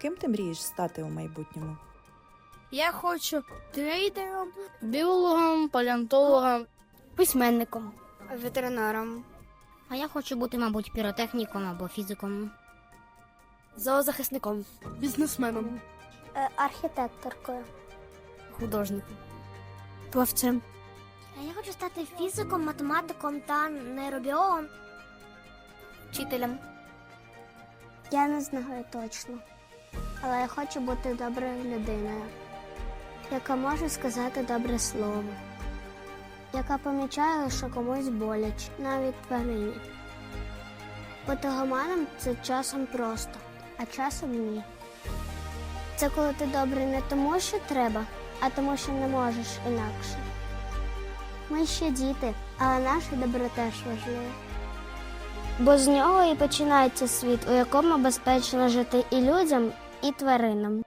Ким ти мрієш стати у майбутньому? Я хочу трейдером, біологом, палеонтологом, письменником. ветеринаром, А я хочу бути, мабуть, піротехніком або фізиком. зоозахисником, бізнесменом, архітекторкою. Художником. Плавцем. Я хочу стати фізиком, математиком та нейробіологом. Вчителем. Я не знаю точно. Але я хочу бути доброю людиною, яка може сказати добре слово, яка помічає, що комусь боляче, навіть тварині. Бути гуманом це часом просто, а часом ні. Це коли ти добрий не тому, що треба, а тому, що не можеш інакше. Ми ще діти, але наше добро теж важливе. Бо з нього і починається світ, у якому безпечно жити і людям, і тваринам.